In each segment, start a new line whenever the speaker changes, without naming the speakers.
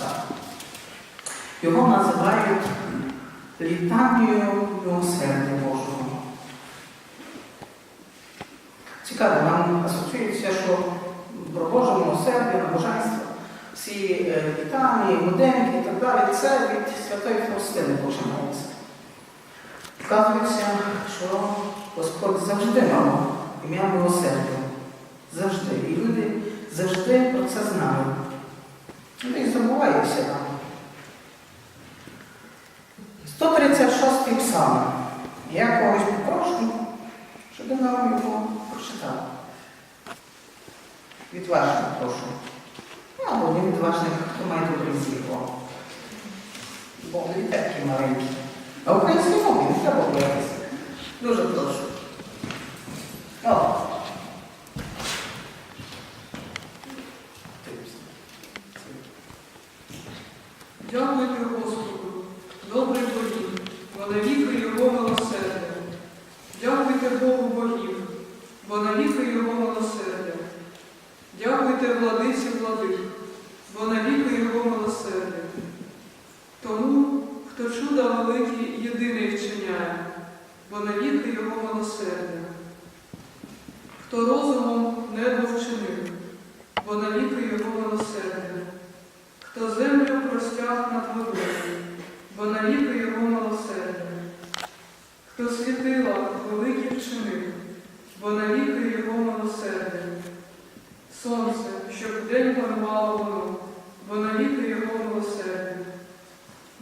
Христа. Його називають літанією милосердя Божого. Цікаво, нам асоціюється, що про Боже милосердя, набоженство, всі е, літанії, буденки і так далі, це від Святої Фаустини починається. Вказується, що Господь завжди мав ім'я милосердя. Завжди. І люди завжди про це знали. Ну і забувається нам. 136 псалм. Я когось попрошу, щоб нам його прочитав. Відважно прошу. Ну, або не відважних, хто має добрий зір. Бо не такі маленькі. А українські мови не треба боятися. Дуже прошу. О.
Дякуйте Господу, добрий Богів, бо навіки Його милосердя. Дякуйте Богу богів, бо навіки Його милосердя. Дякуйте владиці владик, бо навіки Його милосердя. Тому, хто чуда великі єдиний вчиняє, бо навіки Його милосердя. Хто розумом небо вчинив, бо навіки Його милосердя. Хто простяг над водою, бо навіки його милосердя. Хто світила великі вчинив, бо навіки його милосердя. Сонце, щоб день панувало воно, бо навіки його милосердя.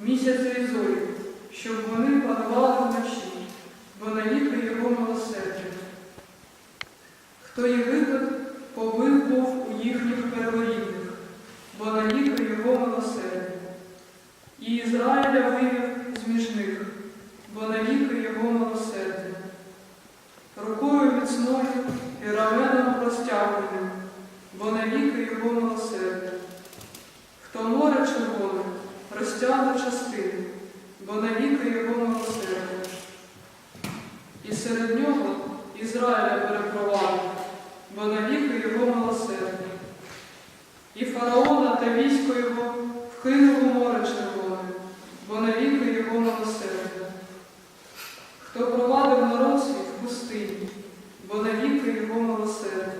Місяця і зорі, щоб вони панували вночі, бо навіки його милосердя. Хто Єгипет побив був у їхніх перворідних, бо навіки його. І Ізраїля вивів з між них, бо навіки його милосердя. Рукою міцною і раменом простягненим, бо навіки його милосердя. Хто море червоне, розтягне частини, бо навіки його милосердя. І серед нього Ізраїля перепровадив, бо навіки його милосердя. І фараона та військо його вкинув у море червоне, бо навіки його милосердя. Хто провадив народ свій в пустині, бо навіки його милосердя.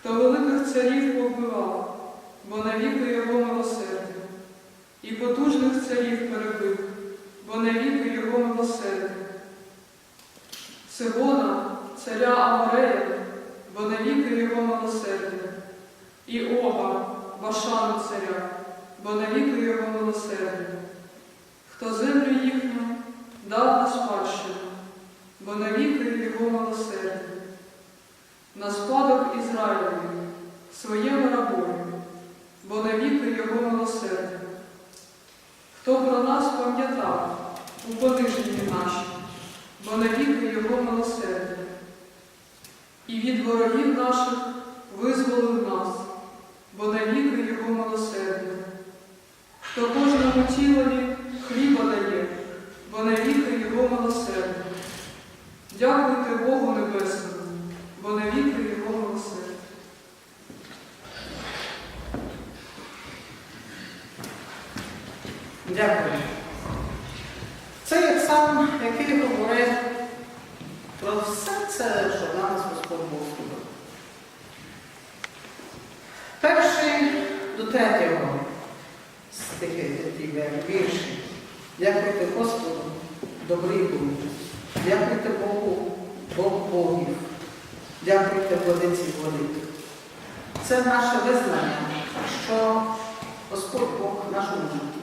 Хто великих царів побивав, бо навіки його милосердя. І потужних царів перебив, бо навіки його милосердя. Сигона, царя Аморея, бо навіки його милосердя. І Ога, Вашану царя, бо навіки його милосердя. Хто землю їхню дав на спадщину, бо навіки його милосердя. На спадок Ізраїлеві, своєму рабові, бо навіки його милосердя. Хто про нас пам'ятав у пониженні нашій, бо навіки його милосердя. І від ворогів наших визволив нас, бо навіки його милосердя. Хто кожному тілові хліба дає, бо навіки його милосердя. Дякуйте Богу Небесному, бо навіки його милосердя.
Дякую. Це є псалм, який говорить про все це, що в нас Господь Бог зробив. Перший до третього стихи вірші. Дякуйте Господу, добрий Бог. Дякуйте Богу, Бог Богів. Дякуйте владиці владик. Це наше визнання, що Господь Бог в нашому житті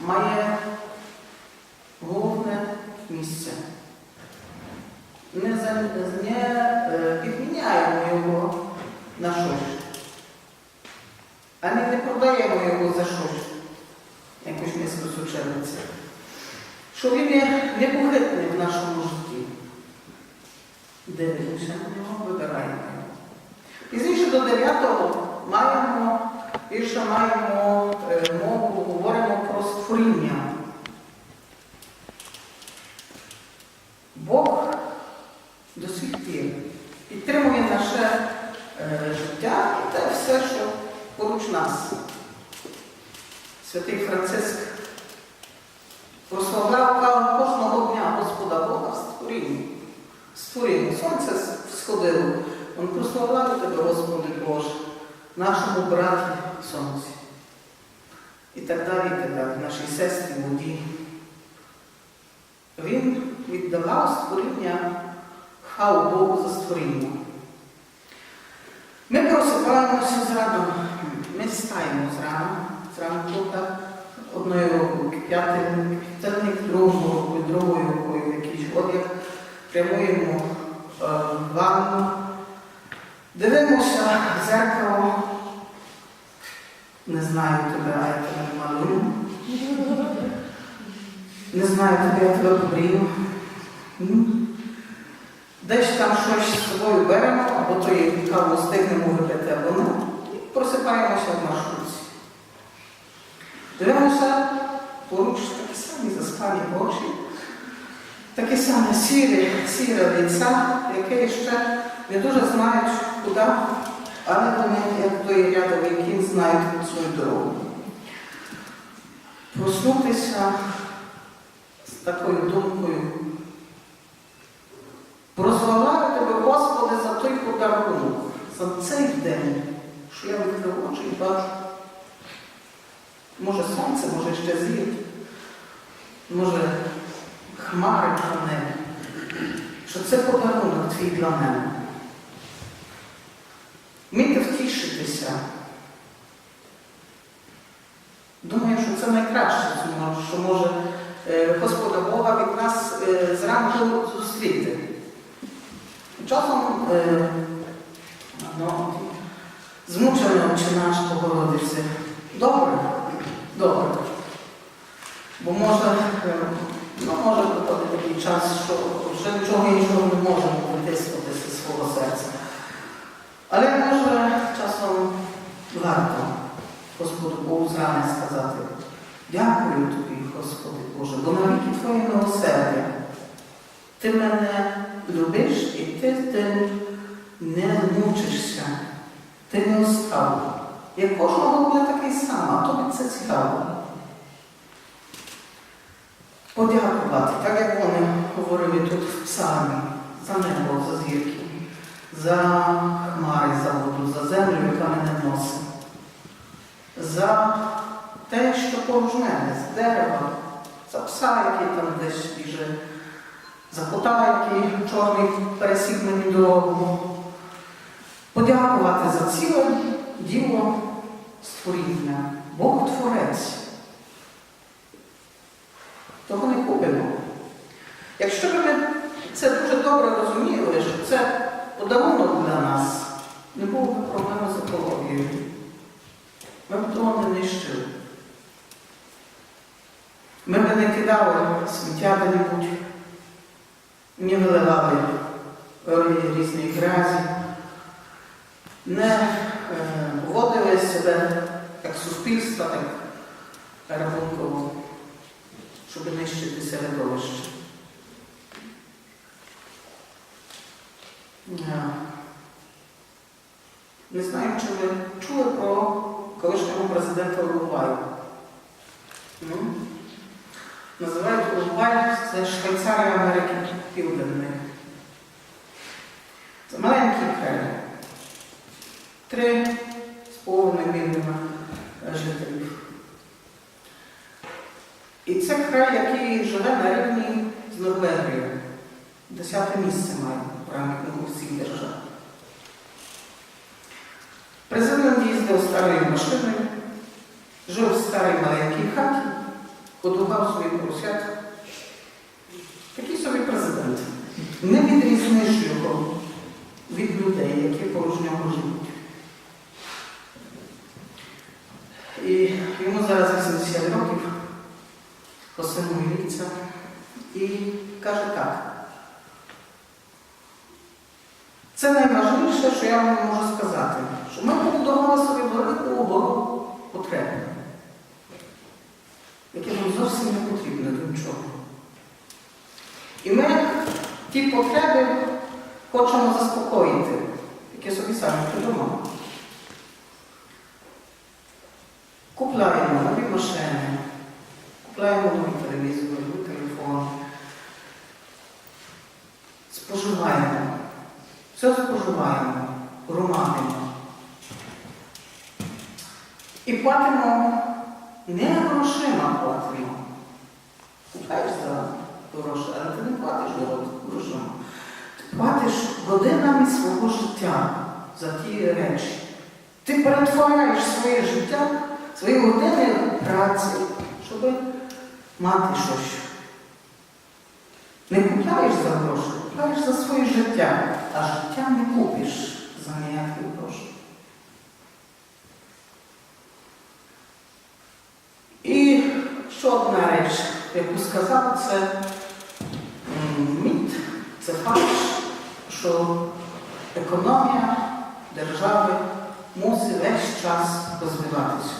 має головне місце. Не, не е, підміняємо його на щось. А не, не продаємо його за щось, якусь місто сучасниці. Що він є непохитний в нашому житті. Дивимося на нього, вибираємо. Пізніше до 9-го маємо, більше маємо е, мову, говоримо про створіння. Бог до сих підтримує наше е, життя і те все, що поруч нас. святий Франциск прославляв каже, кожного дня Господа Бога в створінні. Створіння. Сонце сходило. Він прославляв тебе, Господи Боже, нашому браті Сонці. І так далі, і так далі, нашій сестрі воді. Він віддавав створіння хвалу Богу за створіння. Ми просипаємося зраду, ми стаємо зрано, зранку так, одною рукою п'ятильник, другою рукою, другою рукою якийсь одяг, прямуємо е, ванну, дивимося в зеркало, не знаю тебе, а я тебе малюю. Не знаю тебе, я тебе побрію. Десь там щось з собою беремо, або то є каву стигнемо випити, або не. І просипаємося в маршрутці. Дивимося поруч такі самі заспані очі, такі самі сірі, сіре лиця, які ще не дуже знають, куди, але вони, як той рядовий кінь, знають свою дорогу. Проснутися з такою думкою. Прославляю тебе, Господи, за той подарунок, за цей день, що я відкрив очі і бачу. Може сонце, може ще зір, може хмари на небі. Що це подарунок твій для мене. Вмійте втішитися. Думаю, що це найкраще, що може е, Господа Бога від нас е, зранку зустріти. Часом е, ну, змучено чи наш Богородице. Добре, добре. Бо може, е, ну, може бути такий час, що вже нічого іншого не можемо витиснути зі свого серця. Але може часом варто Господу Богу зране сказати, дякую тобі, Господи Боже, бо навіки Твоє милосердя. Ти мене любиш і ти тим не мучишся, ти не остав. Я кожного дня такий сам, а тобі це цікаво. Подякувати, так як вони говорили тут в псалмі, за небо, за зірки, за хмари, за воду, за землю, яка мене носить, за те, що поруч з дерева, за пса, який там десь біжить за кота, який чорний пересік мені дорогу. Подякувати за ціле діло створіння. Бог Творець. Того не купимо. Якщо ми це дуже добре розуміли, що це подарунок для нас, не було б проблеми з екологією. Ми б того не нищили. Ми б не кидали сміття де-небудь не виливали різні грязі, не вводили себе як суспільство, так рахунково, щоб нищити середовище. Е, Не знаю, чи ви чули про колишнього президента Уругваю. Називають Уругвай, це Швейцарія Америки Південної. Це маленький край. Три з половиною мільйона жителів. І це край, який живе на рівні з Норвегією. Десяте місце має в рамкінгу всіх держав. Президент їздив старою машиною, жив в старій маленькій хаті, годував своїх поросят. Такий собі президент. Не відрізниш його від людей, які поруч нього живуть. І йому зараз 80 років, посимується і каже так. Це найважливіше, що я вам можу сказати, що ми побудували собі велику обору потреб, яке нам зовсім не потрібно до нічого. І ми ті потреби хочемо заспокоїти, які собі самі придумали. Все споживаємо, громадимо. І платимо не грошима платимо. Купляєш за гроші, але ти не платиш гро- грошима. Ти платиш годинами свого життя за ті речі. Ти перетворяєш своє життя, свої години праці, щоб мати щось. Не купляєш за гроші, купляєш за своє життя, а життя не купиш за ніякі гроші. І ще одна реч, яку сказав, це м, міт, це факт, що економія держави мусить весь час розвиватися.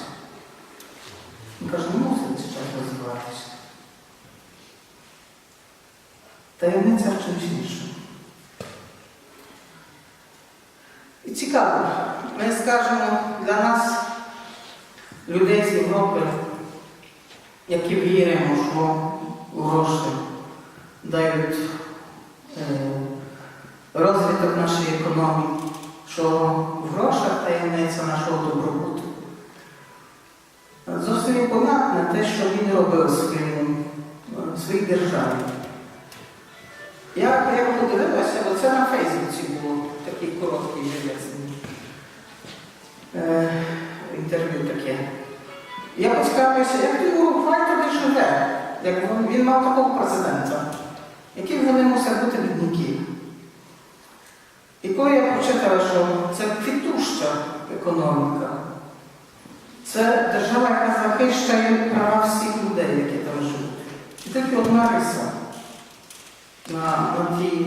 Він каже, не мусить весь час розвиватися. Таємниця в чимось іншому. Цікаво, ми скажемо для нас, людей з Європи, які віримо, що гроші дають е, розвиток нашої економіки, що в грошах таємниця нашого добробуту. Зовсім понятне те, що він робив в своїй державі. Я, я подивилася, бо це на Фейсбуці було такий короткий живецький е, інтерв'ю таке. Я поцікавився, як у Уругвай тоді живе, як він, мав такого президента, які вони мусять бути бідняки. І коли я прочитала, що це квітуща економіка, це держава, яка захищає права всіх людей, які там живуть. І тільки одна риса на, на, тій,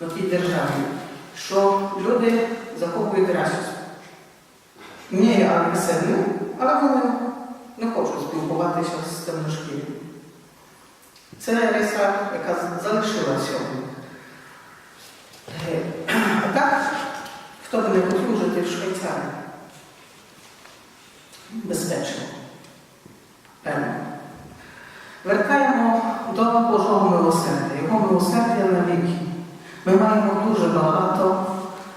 на тій державі, що люди захоплюють расу. Не є агресивні, але вони не хочуть спілкуватися з темношкірими. Це риса, яка залишилася. Е, А так, хто би не хотів жити в Швейцарії? Безпечно. Певно. Вертаємо до Божого милосердя, його милосердя на віки. Ми маємо дуже багато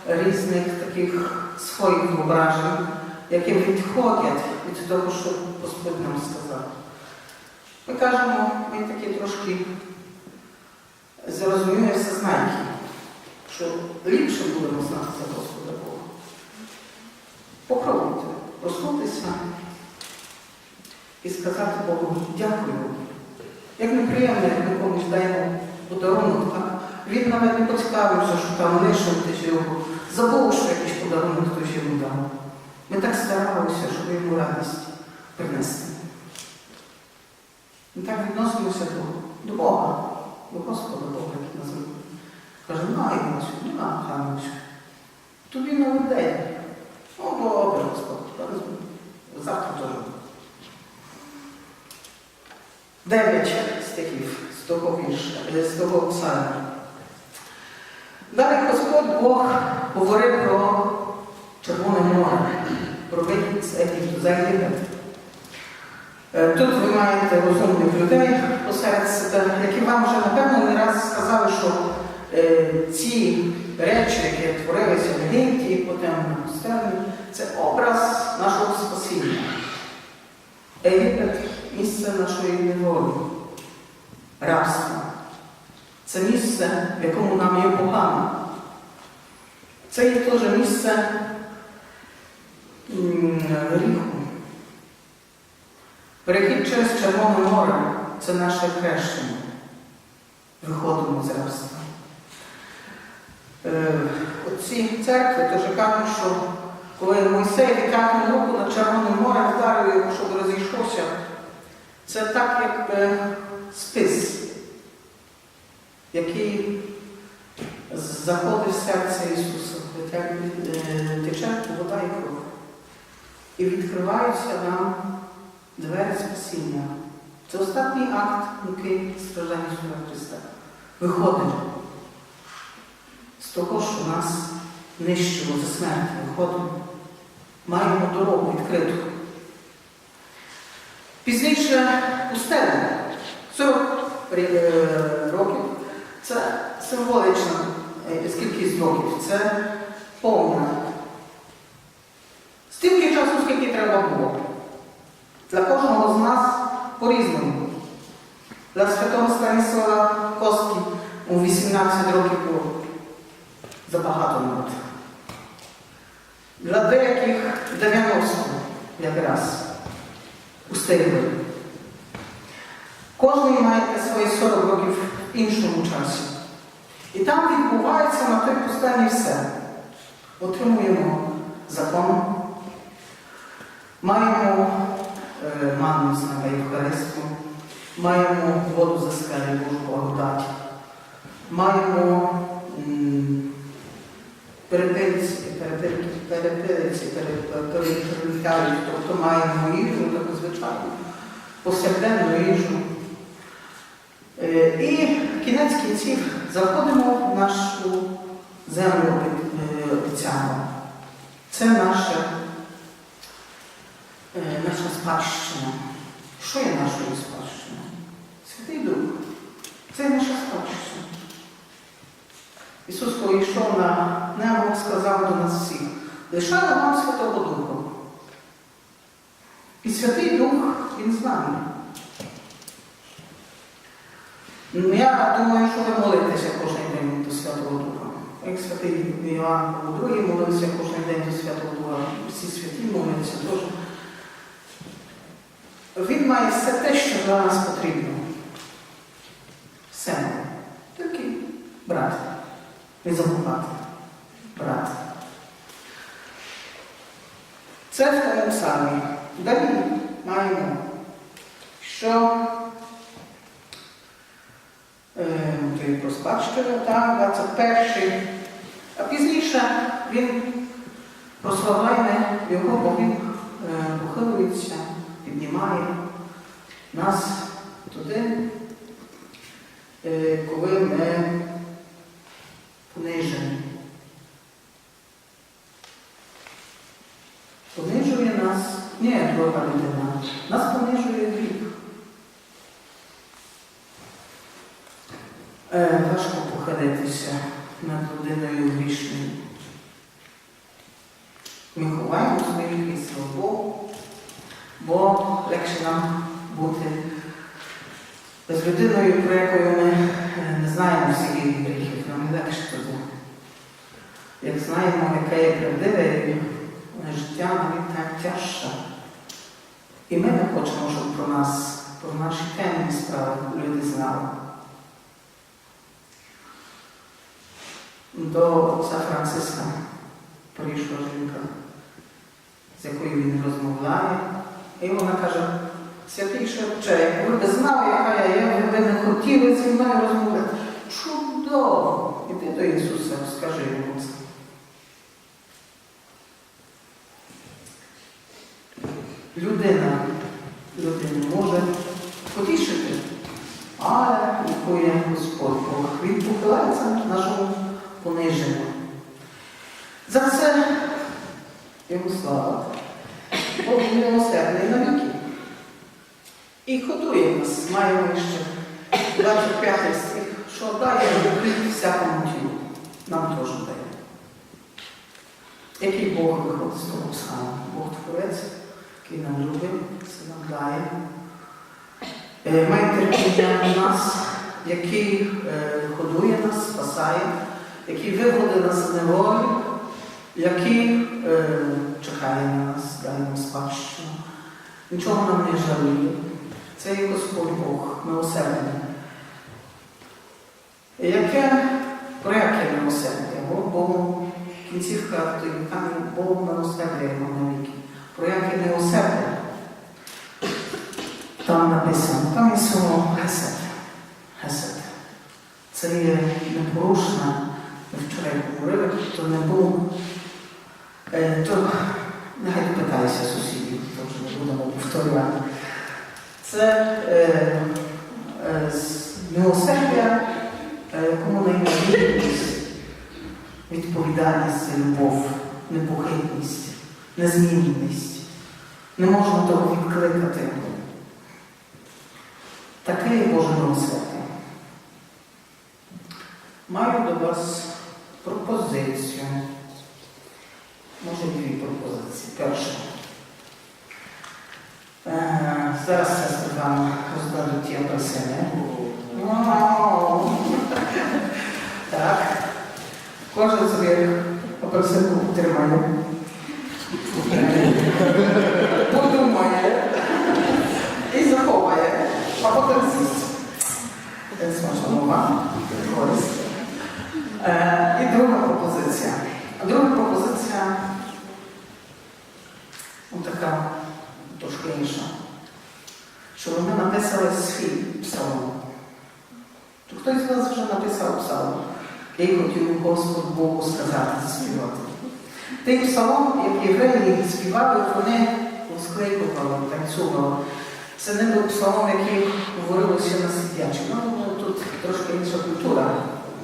різних таких своїх вражень, які відходять від того, що Господь нам сказав. Ми кажемо, ми такі трошки зрозуміли всезнайки, що ліпше будемо знати за Господа Бога. Попробуйте проснутися і сказати Богу дякую. Як неприємно, як ми комусь даємо подарунок? Він навіть не поцікавився, що там лишив десь його, забув, що якийсь подарунок хтось йому дав. Ми так старалися, щоб йому радість принести. Ми так відносимося до, до Бога, до Господа Бога, який нас любить. Каже, на Ігнасю, ну на Ханусю. Тобі новий день. Ну, добре, Господь, завтра теж. Дев'ять стихів з того вірша, е, з того псалму. Далі Господь Бог говорив про Червоне море, про вихід з Египту, за Єгипет. Е, Тут ви маєте розумних людей посеред себе, які вам вже напевно не раз сказали, що е, ці речі, які творилися в Єгипті, потім на пустелі, це образ нашого спасіння. Єгипет місце нашої неволі, рабства. Це місце, в якому нам є погано. Це є теж місце гріху. Перехід через Червоне море це наше хрещення. Виходимо з рабства. Е, Оці церкви теж кажуть, що коли Мойсей відтягнув руку на Червоне море, вдарив його, щоб розійшовся, це так, як е, спис, який заходить в серце Ісуса, як е, тече вода і кров. І відкриваються нам двері спасіння. Це останній акт муки страждання Ісуса Христа. Виходимо з того, що нас нищило за смерть, виходимо. Маємо дорогу відкриту. Пізніше пустеля 40 е, років це символічна е, кількість років, це повна. Стільки часу, скільки треба було. Для кожного з нас по-різному. Для святого Станіслава Костки у 18 років було забагато навіть. Для деяких 90 якраз устигли. Кожен має свої 40 років іншому часі. І там відбувається на той пустелі все. Отримуємо закон, маємо е, манну з неба Євхаристу, маємо воду за скелі Божу благодаті, маємо м, перепилиці, перепилки, перепилиці, тобто маємо їжу, таку звичайну, повсякденну їжу. Е, І кінець кінців заходимо в нашу землю е, обіцяну. Це наша, е, наша спадщина. Що є нашою спадщиною? Святий Дух. Це наша спадщина. Ісус, коли йшов на небо, сказав до нас всіх, лишаю вам Святого Духа. І Святий Дух, Він з нами. Ну, Я думаю, що ви молитеся кожен день до Святого Духа. Як святий Іоанн Павло II молився кожен день до Святого Духа, всі святі молилися теж. Він має все те, що для нас потрібно. Все. Тільки брат. Не забувати. Брат. Це в тому самі. Далі маємо, що спадщину, так, 21 А пізніше він прославляє його, бо він е, похилується, піднімає нас туди, е, коли ми понижені. Понижує нас, ні, друга людина, нас понижує гріх. Е, важко похилитися над людиною грішною. Ми ховаємо свої гріхи, слава бо легше нам бути з людиною, про якою ми е, не знаємо всіх її гріхів, нам легше тоді. Як знаємо, яке є правдиве життя, навіть так тяжче. І ми не хочемо, щоб про нас, про наші темні справи люди знали. До отця Франциска прийшла жінка, з якою він розмовляє, і вона каже, святий якби ви знали, яка я є, ви б не хотіли зі мною розмовляти. Чудово! Іди до Ісуса, скажи йому це. Людина, людина може потішити, але лікує Господь Бог. Він похилається нашому пониження. За це йому слава. Бог милосердний на віки. І ходує нас, маємо ще 25 стих, що дає Бог всякому тілу. Нам теж дає. Який Бог виходить з того самого? Бог Творець, який нам любить, це нам дає. Е, Має терпіння на нас, який е, годує нас, спасає, який виводить нас з неволі, який е, чекає нас, дає нам спадщину. Нічого нам не жаліє. Це є Господь Бог, милосердний. Яке, про яке милосердя? Бо, бо кінцівка той камінь Бог милосердя його навіки. Про яке милосердя? Там написано, там є слово Гесед. Гесед. Це є непорушна, ми вчора говорили, то не був, е, то нехай питайся сусідів, то вже не будемо повторювати. Це е, е, милосердя, е, якому найважливість, відповідальність любов, непохитність, незмінність. Не можна того відкликати. ласки і Боже милосердя. Маю до вас пропозицію. Може, дві пропозиції. Перша. Е, зараз сестри вам роздадуть ті апельсини. Вау! Так. Кожен собі апельсинку потримає. Подумає і заховає, а потім з'їсть. Це смачна мова. Користь. Е, І друга пропозиція. Друга пропозиція ну, така трошки інша. Що ви написали свій псалом. То хтось з вас вже написав псалом, який хотів Господь Богу сказати, заспівати. Той псалом, як євреї співали, вони воскликували, танцювали. Це не був псалом, який говорилося на сидячі. Ну, тут трошки інша культура.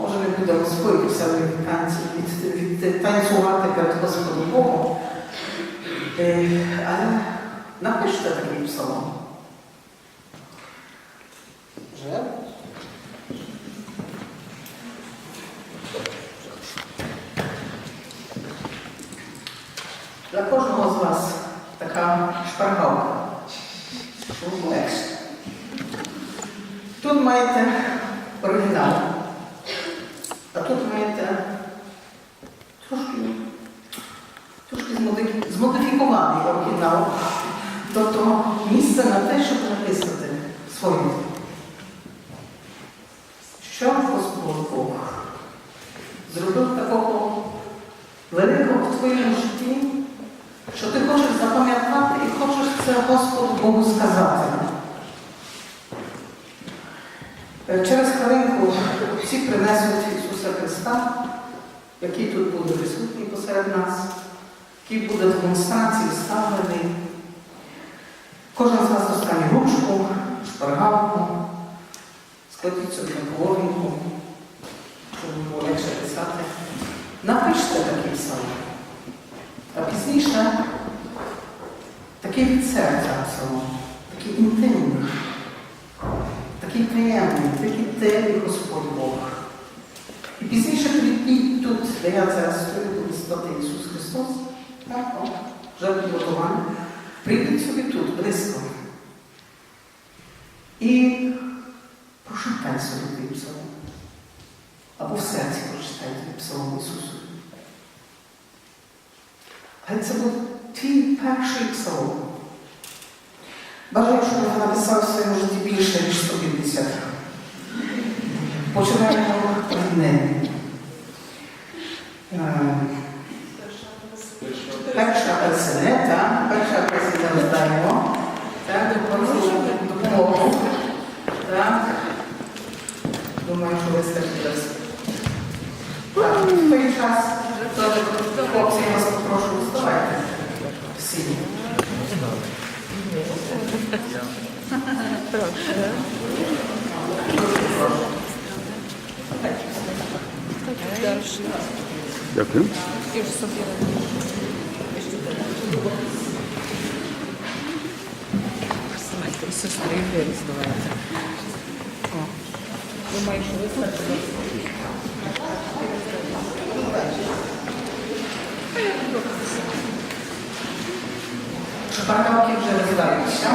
Може, не будемо споїтися від танці, від, від танцювати перед Господом Богом. Е, але напишіть такий псалом. Вже? Для кожного з вас така шпаргалка. Щоб легше. Тут маєте оригінал, а тут маєте трошки, трошки змоди- змодифікований оригінал. Тобто місце на те, щоб написати своє. Що Господь Бог зробив такого великого в твоєму житті, що ти хочеш запам'ятати і хочеш це Господу Богу сказати. Е, Через хвилинку всі принесуть Ісуса Христа, який тут буде присутній посеред нас, який буде в демонстрації вставлений. Кожен з вас достане ручку, шпаргалку, складіть собі половинку, щоб було легше писати. Напишіть такий псалом. А пізніше такий від серця псалом, такий інтимний, такий приємний, такий ти, Господь Бог. І пізніше прийдіть тут, де я зараз стою, буде стати Ісус Христос, так, вже підготований. Прийдіть собі тут, близько. І прошептай собі той псалом. Або в серці прочитайте псалом Ісусу. Але це був твій перший псалом. Бажаю, щоб він написав в своєму житті більше, ніж 150. Починаємо від неї. Е, Перша персонета, перша персонета роздаємо. Так, прошу допомогу. Так. Думаю, що вистачить десь. Так, в той час, теж хлопці, я вас попрошу, вставайте. Всі.
Дякую.
Сестри двері здавайте. О. Думаю, що вистачить.
Шпаргалки вже роздаються.